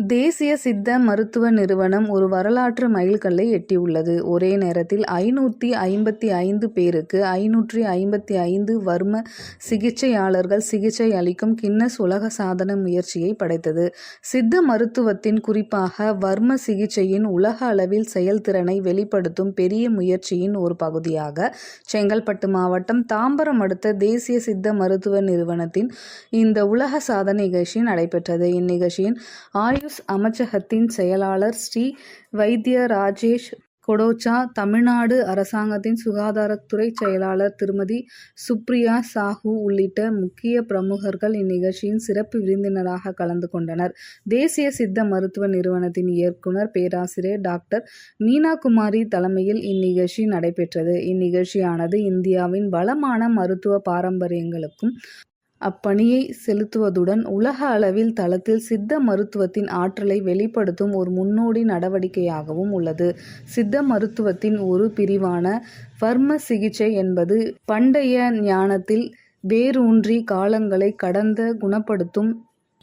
தேசிய சித்த மருத்துவ நிறுவனம் ஒரு வரலாற்று மைல்கல்லை எட்டியுள்ளது. ஒரே நேரத்தில் ஐநூற்றி ஐம்பத்தி ஐந்து பேருக்கு ஐநூற்றி ஐம்பத்தி ஐந்து வர்ம சிகிச்சையாளர்கள் சிகிச்சை அளிக்கும் கின்னஸ் உலக சாதன முயற்சியை படைத்தது. சித்த மருத்துவத்தின் குறிப்பாக வர்ம சிகிச்சையின் உலக அளவில் செயல்திறனை வெளிப்படுத்தும் பெரிய முயற்சியின் ஒரு பகுதியாக செங்கல்பட்டு மாவட்டம் தாம்பரம் அடுத்த தேசிய சித்த மருத்துவ நிறுவனத்தின் இந்த உலக சாதனை நிகழ்ச்சி நடைபெற்றது. இந்நிகழ்ச்சியின் ஆயுஷ் அமைச்சகத்தின் செயலாளர் ஸ்ரீ வைத்திய ராஜேஷ் கொடோச்சா தமிழ்நாடு அரசாங்கத்தின் சுகாதாரத்துறை செயலாளர் திருமதி சுப்ரியா சாஹூ உள்ளிட்ட முக்கிய பிரமுகர்கள் இந்நிகழ்ச்சியின் சிறப்பு விருந்தினராக கலந்து கொண்டனர். தேசிய சித்த மருத்துவ நிறுவனத்தின் இயக்குனர் பேராசிரியர் டாக்டர் மீனாகுமாரி தலைமையில் இந்நிகழ்ச்சி நடைபெற்றது. இந்நிகழ்ச்சியானது இந்தியாவின் வளமான மருத்துவ பாரம்பரியங்களுக்கும் அப்பணியை செலுத்துவதுடன் உலக அளவில் தளத்தில் சித்த மருத்துவத்தின் ஆற்றலை வெளிப்படுத்தும் ஒரு முன்னோடி நடவடிக்கையாகவும் உள்ளது. சித்த மருத்துவத்தின் ஒரு பிரிவான வர்ம சிகிச்சை என்பது பண்டைய ஞானத்தில் வேரூன்றி காலங்களை கடந்த குணப்படுத்தும்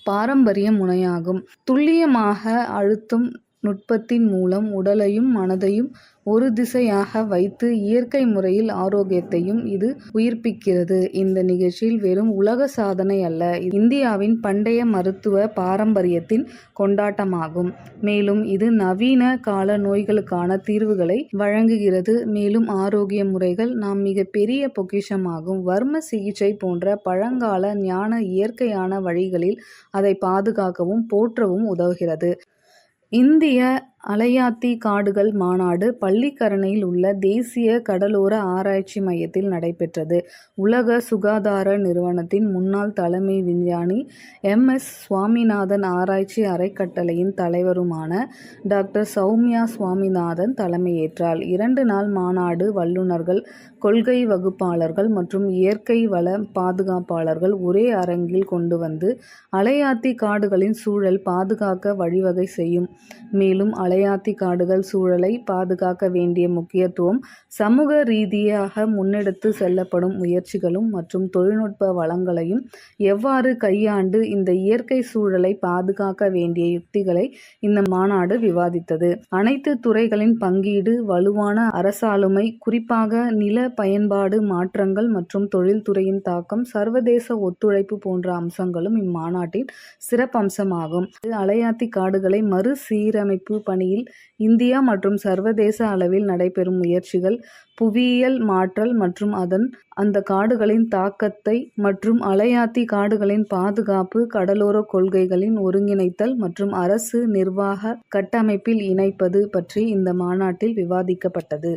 பாரம்பரிய முனையாகும் துல்லியமாக அழுத்தும் நுட்பத்தின் மூலம் உடலையும் மனதையும் ஒரு திசையாக வைத்து இயற்கை முறையில் ஆரோக்கியத்தையும் இது உயிர்ப்பிக்கிறது. இந்த நிகழ்ச்சியில் வெறும் உலக சாதனை அல்ல இந்தியாவின் பண்டைய மருத்துவ பாரம்பரியத்தின் கொண்டாட்டமாகும். மேலும் இது நவீன கால நோய்களுக்கான தீர்வுகளை வழங்குகிறது. மேலும் ஆரோக்கிய முறைகள் நாம் மிகப்பெரிய பொக்கிஷமாகும். வர்ம சிகிச்சை போன்ற பழங்கால ஞான இயற்கையான வழிகளில் அதை பாதுகாக்கவும் போற்றவும் உதவுகிறது. இந்திய அலையாத்தி காடுகள் மாநாடு பள்ளிக்கரணையில் உள்ள தேசிய கடலோர ஆராய்ச்சி மையத்தில் நடைபெற்றது. உலக சுகாதார நிறுவனத்தின் முன்னாள் தலைமை விஞ்ஞானி எம். எஸ். சுவாமிநாதன் ஆராய்ச்சி அறக்கட்டளையின் தலைவருமான டாக்டர் சௌமியா சுவாமிநாதன் தலைமையேற்றார். இரண்டு நாள் மாநாடு வல்லுனர்கள் கொள்கை வகுப்பாளர்கள் மற்றும் இயற்கை வள பாதுகாப்பாளர்கள் ஒரே அரங்கில் கொண்டு வந்து அலையாத்தி காடுகளின் சூழல் பாதுகாக்க வழிவகை செய்யும். மேலும் அலையாத்தி காடுகள் சூழலை பாதுகாக்க வேண்டிய முக்கியத்துவம் சமூக ரீதியாக முன்னெடுத்து செல்லப்படும் முயற்சிகளும் மற்றும் தொழில்நுட்ப வளங்களையும் எவ்வாறு கையாண்டு இந்த இயற்கை சூழலை பாதுகாக்க வேண்டிய யுக்திகளை இந்த மாநாடு விவாதித்தது. அனைத்து துறைகளின் பங்கீடு வலுவான அரசாளுமை குறிப்பாக நில பயன்பாடு மாற்றங்கள் மற்றும் தொழில்துறையின் தாக்கம் சர்வதேச ஒத்துழைப்பு போன்ற அம்சங்களும் இம்மாநாட்டின் சிறப்பம்சமாகும். அலையாத்தி காடுகளை மறு சீரமைப்பு வகையில் இந்தியா மற்றும் சர்வதேச அளவில் நடைபெறும் முயற்சிகள் புவியியல் மாற்றல் மற்றும் அதன் அந்த காடுகளின் தாக்கத்தை மற்றும் அலையாத்தி காடுகளின் பாதுகாப்பு கடலோர கொள்கைகளின் ஒருங்கிணைத்தல் மற்றும் அரசு நிர்வாக கட்டமைப்பில் இணைப்பது பற்றி இந்த மாநாட்டில் விவாதிக்கப்பட்டது.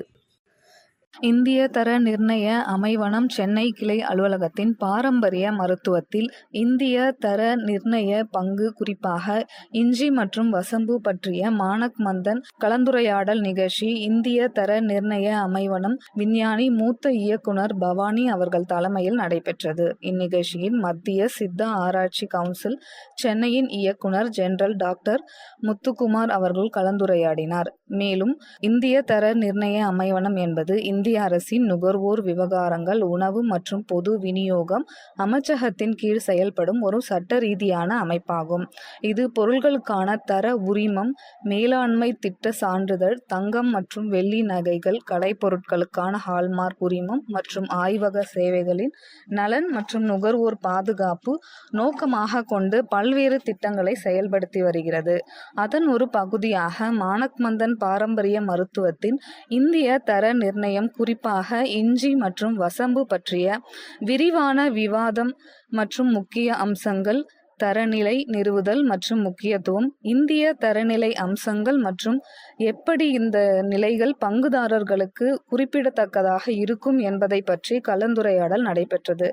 இந்திய தர நிர்ணய அமைவனம் சென்னை கிளை அலுவலகத்தின் பாரம்பரிய மருத்துவத்தில் இந்திய தர நிர்ணய பங்கு குறிப்பாக இஞ்சி மற்றும் வசம்பு பற்றிய மானக் மந்தன் கலந்துரையாடல் நிகழ்ச்சி இந்திய தர நிர்ணய அமைவனம் விஞ்ஞானி மூத்த இயக்குனர் பவானி அவர்கள் தலைமையில் நடைபெற்றது. இந்நிகழ்ச்சியில் மத்திய சித்த ஆராய்ச்சி கவுன்சில் சென்னையின் இயக்குனர் ஜெனரல் டாக்டர் முத்துக்குமார் அவர்கள் கலந்துரையாடினார். மேலும் இந்திய தர நிர்ணய அமைவனம் என்பது இந்திய அரசின் நுகர்வோர் விவகாரங்கள் உணவு மற்றும் பொது விநியோகம் அமைச்சகத்தின் கீழ் செயல்படும் ஒரு சட்ட ரீதியான அமைப்பாகும். இது பொருட்களுக்கான தர உரிமம் மேலாண்மை திட்ட சான்றிதழ் தங்கம் மற்றும் வெள்ளி நகைகள் கலைப்பொருட்களுக்கான ஹால்மார்க் உரிமம் மற்றும் ஆய்வக சேவைகளின் நலன் மற்றும் நுகர்வோர் பாதுகாப்பு நோக்கமாக கொண்டு பல்வேறு திட்டங்களை செயல்படுத்தி வருகிறது. அதன் ஒரு பகுதியாக மானக்மந்தன் பாரம்பரிய மருத்துவத்தின் இந்திய தர நிர்ணயம் குறிப்பாக இஞ்சி மற்றும் வசம்பு பற்றிய விரிவான விவாதம் மற்றும் முக்கிய அம்சங்கள் தரநிலை நிறுவுதல் மற்றும் முக்கியத்துவம் இந்திய தரநிலை அம்சங்கள் மற்றும் எப்படி இந்த நிலைகள் பங்குதாரர்களுக்கு குறிப்பிடத்தக்கதாக இருக்கும் என்பதை பற்றி கலந்துரையாடல் நடைபெற்றது.